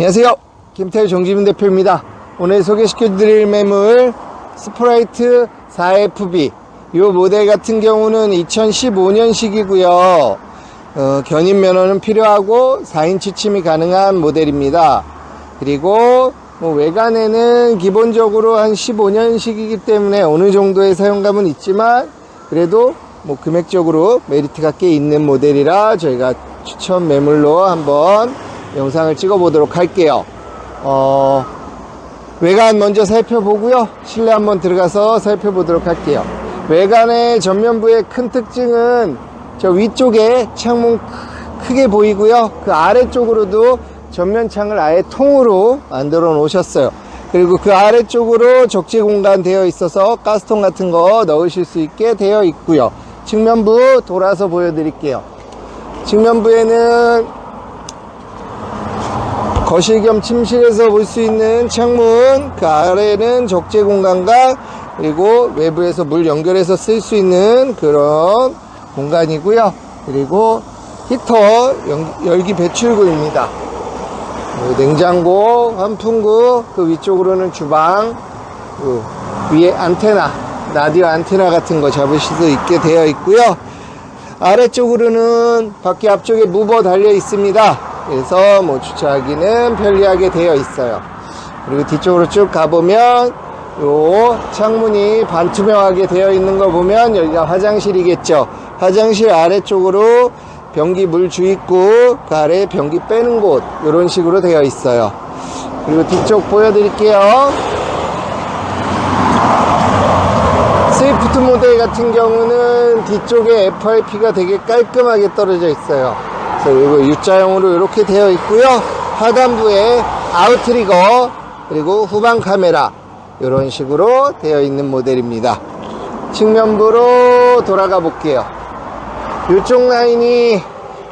안녕하세요. 김태우 정지민 대표입니다. 오늘 소개시켜 드릴 매물 스프라이트 4FB. 이 모델 같은 경우는 2015년식이고요. 어, 견인 면허는 필요하고 4인 취침이 가능한 모델입니다. 그리고 뭐 외관에는 기본적으로 한 15년식이기 때문에 어느 정도의 사용감은 있지만 그래도 뭐 금액적으로 메리트가 꽤 있는 모델이라 저희가 추천 매물로 한번 영상을 찍어 보도록 할게요. 어, 외관 먼저 살펴보고요. 실내 한번 들어가서 살펴보도록 할게요. 외관의 전면부의 큰 특징은 저 위쪽에 창문 크- 크게 보이고요. 그 아래쪽으로도 전면 창을 아예 통으로 만들어 놓으셨어요. 그리고 그 아래쪽으로 적재 공간 되어 있어서 가스통 같은 거 넣으실 수 있게 되어 있고요. 측면부 돌아서 보여드릴게요. 측면부에는 거실 겸 침실에서 볼 수 있는 창문, 그 아래는 적재 공간과 그리고 외부에서 물 연결해서 쓸 수 있는 그런 공간이고요. 그리고 히터 연- 열기 배출구입니다. 그 냉장고, 환풍구, 그 위쪽으로는 주방, 그 위에 안테나, 라디오 안테나 같은 거 잡으실 수 있게 되어 있고요. 아래쪽으로는 바퀴 앞쪽에 무버 달려 있습니다. 그래서 뭐 주차하기는 편리하게 되어 있어요. 그리고 뒤쪽으로 쭉 가보면 요 창문이 반투명하게 되어 있는 거 보면 여기가 화장실이겠죠. 화장실 아래쪽으로 변기 물 주입구, 그 아래 변기 빼는 곳 이런 식으로 되어 있어요. 그리고 뒤쪽 보여드릴게요. 스위프트 모델 같은 경우는 뒤쪽에 FRP가 되게 깔끔하게 떨어져 있어요. 이거 U자형으로 이렇게 되어 있고요. 하단부에 아웃트리거 그리고 후방 카메라 이런 식으로 되어 있는 모델입니다. 측면부로 돌아가 볼게요. 이쪽 라인이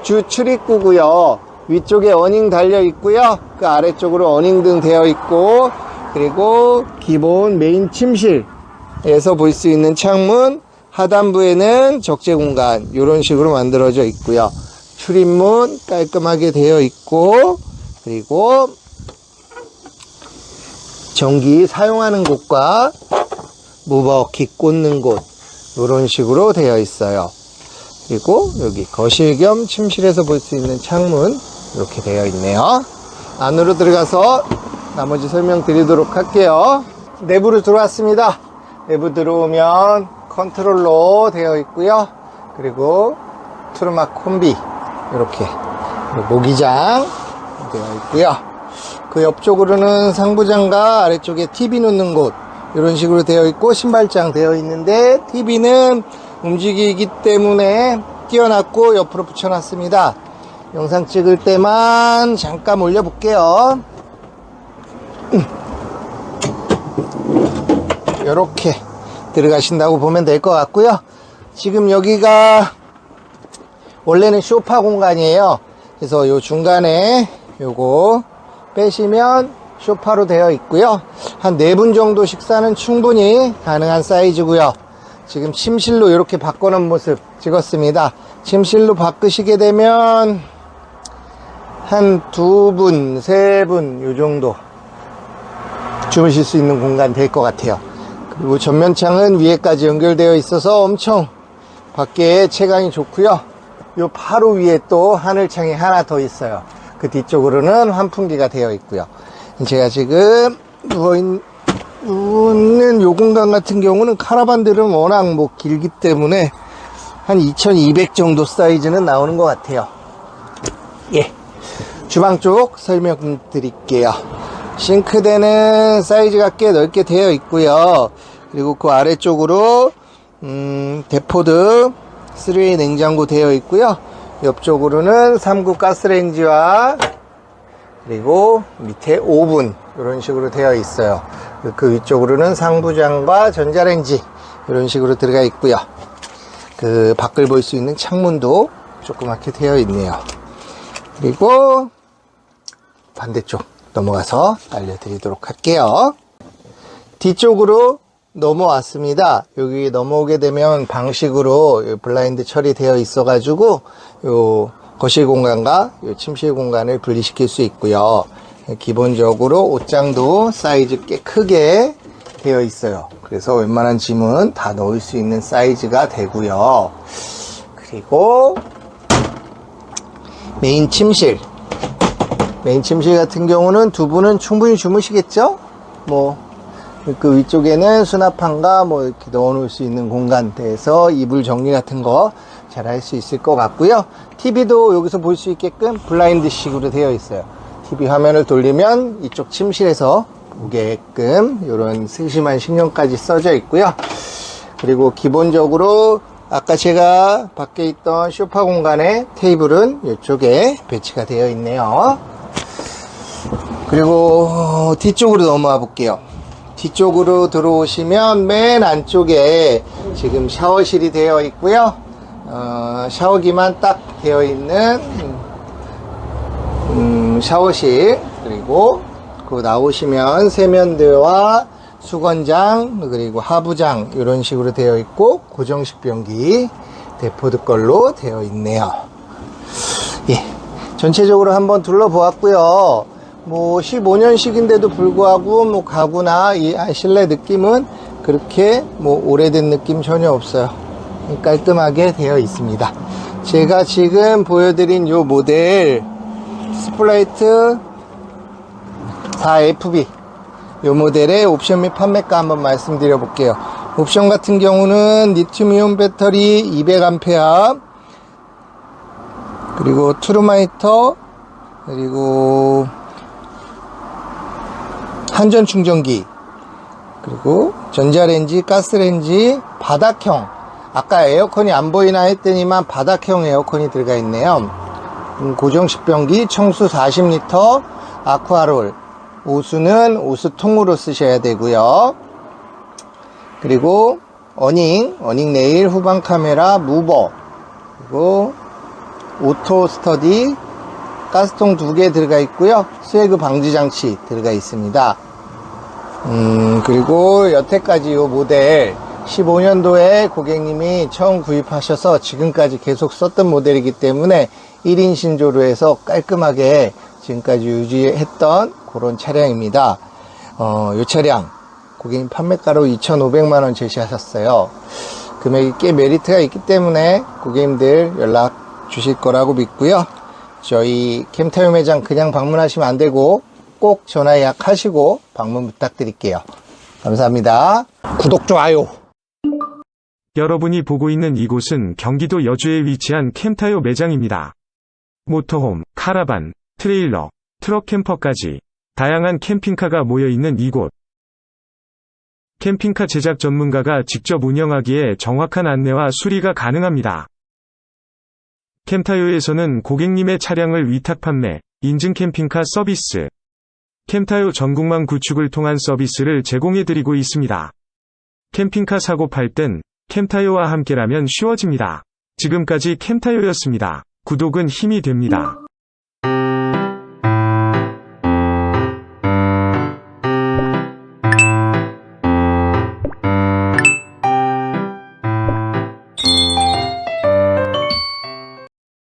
주 출입구고요. 위쪽에 어닝 달려 있고요. 그 아래쪽으로 어닝 등 되어 있고 그리고 기본 메인 침실에서 볼 수 있는 창문 하단부에는 적재 공간 이런 식으로 만들어져 있고요. 출입문 깔끔하게 되어 있고 그리고 전기 사용하는 곳과 무버키 꽂는 곳 이런 식으로 되어 있어요. 그리고 여기 거실 겸 침실에서 볼 수 있는 창문 이렇게 되어 있네요. 안으로 들어가서 나머지 설명 드리도록 할게요. 내부로 들어왔습니다. 내부 들어오면 컨트롤러 되어 있고요. 그리고 투르마 콤비 이렇게 모기장 되어 있고요. 그 옆쪽으로는 상부장과 아래쪽에 TV 놓는 곳 이런 식으로 되어 있고 신발장 되어 있는데 TV는 움직이기 때문에 띄워놨고 옆으로 붙여놨습니다. 영상 찍을 때만 잠깐 올려볼게요. 이렇게 들어가신다고 보면 될 것 같고요. 지금 여기가 원래는 쇼파 공간이에요. 그래서 요 중간에 요거 빼시면 쇼파로 되어 있고요. 한네분 정도 식사는 충분히 가능한 사이즈고요. 지금 침실로 이렇게 바꿔놓은 모습 찍었습니다. 침실로 바꾸시게 되면 한 두 분, 세 분, 요 정도 주무실 수 있는 공간 될 것 같아요. 그리고 전면창은 위에까지 연결되어 있어서 엄청 밖에 체감이 좋고요. 요 바로 위에 또 하늘창이 하나 더 있어요. 그 뒤쪽으로는 환풍기가 되어 있고요. 제가 지금 누워있는 요 공간 같은 경우는 카라반들은 워낙 뭐 길기 때문에 한 2200 정도 사이즈는 나오는 것 같아요. 예. 주방 쪽 설명 드릴게요. 싱크대는 사이즈가 꽤 넓게 되어 있고요. 그리고 그 아래쪽으로 음, 대포드 3웨이 냉장고 되어 있고요. 옆쪽으로는 3구 가스레인지와 그리고 밑에 오븐 이런 식으로 되어 있어요. 그 위쪽으로는 상부장과 전자레인지 이런 식으로 들어가 있고요. 그 밖을 볼 수 있는 창문도 조그맣게 되어 있네요. 그리고 반대쪽 넘어가서 알려드리도록 할게요. 뒤쪽으로 넘어왔습니다. 여기 넘어오게 되면 방식으로 요 블라인드 처리되어 있어 가지고 요 거실 공간과 요 침실 공간을 분리시킬 수 있고요. 기본적으로 옷장도 사이즈 꽤 크게 되어 있어요. 그래서 웬만한 짐은 다 넣을 수 있는 사이즈가 되고요. 그리고 메인 침실. 메인 침실 같은 경우는 두 분은 충분히 주무시겠죠? 뭐, 그 위쪽에는 수납함과 뭐 이렇게 넣어 놓을 수 있는 공간 돼서 이불 정리 같은 거 잘 할 수 있을 것 같고요. TV도 여기서 볼 수 있게끔 블라인드식으로 되어 있어요. TV 화면을 돌리면 이쪽 침실에서 보게끔 이런 세심한 신경까지 써져 있고요. 그리고 기본적으로 아까 제가 밖에 있던 쇼파 공간에 테이블은 이쪽에 배치가 되어 있네요. 그리고 뒤쪽으로 넘어와 볼게요. 뒤쪽으로 들어오시면 맨 안쪽에 지금 샤워실이 되어 있고요. 어, 샤워기만 딱 되어 있는 음, 샤워실 그리고 그 나오시면 세면대와 수건장 그리고 하부장 이런 식으로 되어 있고 고정식 변기 데포드 걸로 되어 있네요. 예, 전체적으로 한번 둘러보았고요. 뭐 15년식인데도 불구하고 뭐 가구나 이 실내 느낌은 그렇게 뭐 오래된 느낌 전혀 없어요. 깔끔하게 되어 있습니다. 제가 지금 보여드린 요 모델 스플라이트 4FB 요 모델의 옵션 및 판매가 한번 말씀드려 볼게요. 옵션 같은 경우는 리튬이온 배터리 200A 그리고 트루마이터 그리고 한전 충전기 그리고 전자레인지 가스레인지 바닥형. 아까 에어컨이 안 보이나 했더니만 바닥형 에어컨이 들어가 있네요. 음, 고정식 변기 청수 40리터 아쿠아롤. 오수는 오수통으로 쓰셔야 되고요. 그리고 어닝 어닝 네일 후방 카메라 무버. 그리고 오토 스터디 가스통 두 개 들어가 있고요. 스웨그 방지 장치 들어가 있습니다 음, 그리고 여태까지 이 모델 15년도에 고객님이 처음 구입하셔서 지금까지 계속 썼던 모델이기 때문에 1인 신조로 해서 깔끔하게 지금까지 유지했던 그런 차량입니다. 어, 이 차량 고객님 판매가로 2,500만 원 제시하셨어요. 금액이 꽤 메리트가 있기 때문에 고객님들 연락 주실 거라고 믿고요. 저희 캠타요 매장 그냥 방문하시면 안 되고 꼭 전화 예약하시고 방문 부탁드릴게요. 감사합니다. 구독, 좋아요. 여러분이 보고 있는 이곳은 경기도 여주에 위치한 캠타요 매장입니다. 모터홈, 카라반, 트레일러, 트럭 캠퍼까지 다양한 캠핑카가 모여 있는 이곳. 캠핑카 제작 전문가가 직접 운영하기에 정확한 안내와 수리가 가능합니다. 캠타요에서는 고객님의 차량을 위탁 판매, 인증 캠핑카 서비스, 캠타요 전국망 구축을 통한 서비스를 제공해 드리고 있습니다. 캠핑카 사고 팔 땐 캠타요와 함께라면 쉬워집니다. 지금까지 캠타요였습니다. 구독은 힘이 됩니다.